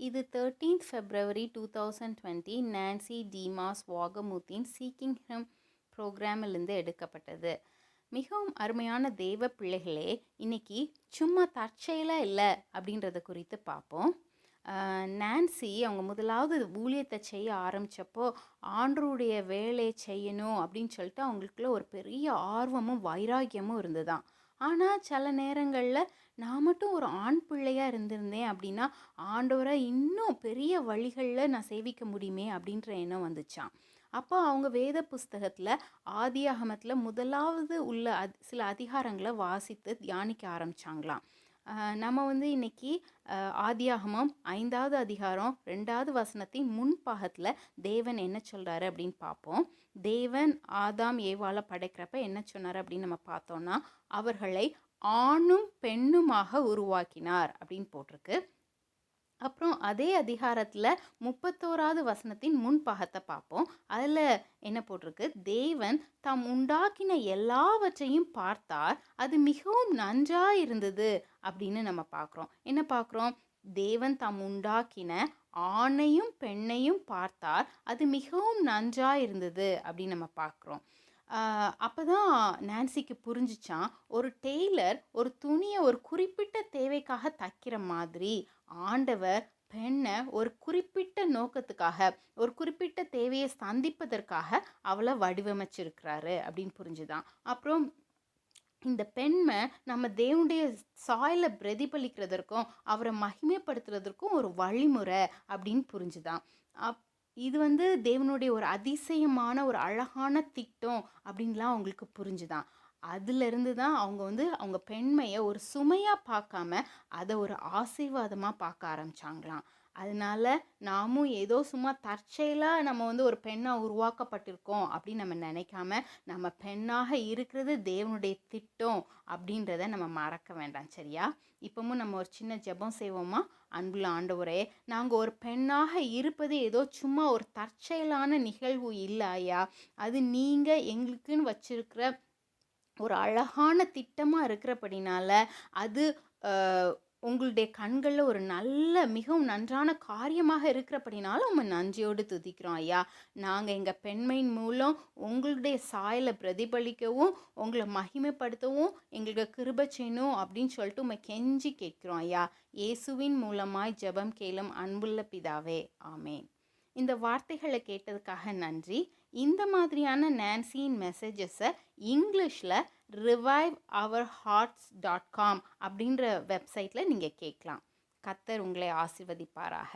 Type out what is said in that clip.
இது thirteenth February two thousand twenty Nancy டீமாஸ் வாகமூத்தின் seeking him ப்ரோக்ராமிலிருந்து எடுக்கப்பட்டது. மிகவும் அருமையான தெய்வ பிள்ளைகளே இன்றைக்கி சும்மா தற்செயலாக இல்லை அப்படின்றத குறித்து பார்ப்போம். நான்சி அவங்க முதலாவது ஊழியத்தை செய்ய ஆரம்பித்தப்போ ஆண்டருடைய வேலையை செய்யணும் அப்படின்னு சொல்லிட்டு அவங்களுக்குள்ள ஒரு பெரிய ஆர்வமும் வைராக்கியமும் இருந்ததாம். ஆனால் சில நேரங்களில் நான் மட்டும் ஒரு ஆண் பிள்ளையாக இருந்திருந்தேன் அப்படின்னா ஆண்டவரை இன்னும் பெரிய வழிகளில் நான் சேவிக்க முடியுமே அப்படின்ற எண்ணம் வந்துச்சான் அப்போ அவங்க வேத புஸ்தகத்தில் ஆதியாகமத்தில் முதலாவது உள்ள அத் சில அதிகாரங்களை வாசித்து தியானிக்க ஆரம்பிச்சாங்களாம். நம்ம வந்து இன்னைக்கு ஆதியாகமம் ஐந்தாவது அதிகாரம் ரெண்டாவது வசனத்தின் முன்பாகத்தில் தேவன் என்ன சொல்கிறாரு அப்படின்னு பார்ப்போம் தேவன் ஆதாம் ஏவால படைக்கிறப்ப என்ன சொன்னார் அப்படின்னு நம்ம பார்த்தோம்னா அவர்களை ஆணும் பெண்ணுமாக உருவாக்கினார் அப்படின்னு போட்டிருக்கு. அப்புறம் அதே அதிகாரத்தில் முப்பத்தோராவது வசனத்தின் முன்பாகத்தை பார்ப்போம். அதில் என்ன போட்டிருக்கு? தேவன் தாம் உண்டாக்கின எல்லாவற்றையும் பார்த்தார். அது மிகவும் நன்றாக இருந்தது அப்படின்னு நம்ம பார்க்குறோம். என்ன பார்க்குறோம்? தேவன் தாம் உண்டாக்கின ஆணையும் பெண்ணையும் பார்த்தார். அது மிகவும் நன்றாக இருந்தது அப்படின்னு நம்ம பார்க்குறோம். அப்போ தான் நான்சிக்கு புரிஞ்சிச்சான் ஒரு டெய்லர் ஒரு துணியை ஒரு குறிப்பிட்ட தேவைக்காக தைக்கிற மாதிரி ஆண்டவர் பெண்ணை ஒரு குறிப்பிட்ட நோக்கத்துக்காக ஒரு குறிப்பிட்ட தேவையை சந்திப்பதற்காக அவளை வடிவமைச்சிருக்கிறாரு அப்படின்னு புரிஞ்சுதான். அப்புறம் இந்த பெண்மை நம்ம தேவனுடைய சாயில பிரதிபலிக்கிறதற்கும் அவரை மகிமைப்படுத்துறதற்கும் ஒரு வழிமுறை அப்படின்னு புரிஞ்சுதான். அப் இது வந்து தேவனுடைய ஒரு அதிசயமான ஒரு அழகான திட்டம் அப்படின்லாம் அவங்களுக்கு புரிஞ்சுதான். அதுலேருந்து தான் அவங்க வந்து அவங்க பெண்மையை ஒரு சுமையாக பார்க்காம அதை ஒரு ஆசீர்வாதமாக பார்க்க ஆரம்பிச்சாங்களாம். அதனால நாமும் ஏதோ சும்மா தற்செயலாக நம்ம வந்து ஒரு பெண்ணாக உருவாக்கப்பட்டிருக்கோம் அப்படின்னு நம்ம நினைக்காம நம்ம பெண்ணாக இருக்கிறது தேவனுடைய திட்டம் அப்படின்றத நம்ம மறக்க வேண்டாம் சரியா? இப்பவும் நம்ம ஒரு சின்ன ஜெபம் செய்வோமா? அன்புள்ள ஆண்டவரே நாங்கள் ஒரு பெண்ணாக இருப்பது ஏதோ சும்மா ஒரு தற்செயலான நிகழ்வு இல்லை ஐயா. அது நீங்கள் எங்களுக்குன்னு வச்சிருக்கிற ஒரு அழகான திட்டமாக இருக்கிறபடினால அது உங்களுடைய கண்களில் ஒரு நல்ல மிகவும் நன்றான காரியமாக இருக்கிறபடினால உங்கள் நன்றியோடு துதிக்கிறோம் ஐயா. நாங்கள் எங்கள் பெண்மையின் மூலம் உங்களுடைய சாயலை பிரதிபலிக்கவும் உங்களை மகிமைப்படுத்தவும் எங்களுக்கு கிருப செய்யணும் அப்படின்னு சொல்லிட்டு உண்மை கெஞ்சி கேட்கிறோம் ஐயா. இயேசுவின் மூலமாய் ஜெபம் கேளும் அன்புள்ள பிதாவே ஆமேன். இந்த வார்த்தைகளை கேட்டதுக்காக நன்றி. இந்த மாதிரியான நான்சியின் மெசேஜஸை இங்கிலீஷில் revive our hearts dot com அப்படின்ற வெப்சைட்டில் நீங்கள் கேட்கலாம். கத்தர் உங்களை ஆசிர்வதிப்பாராக.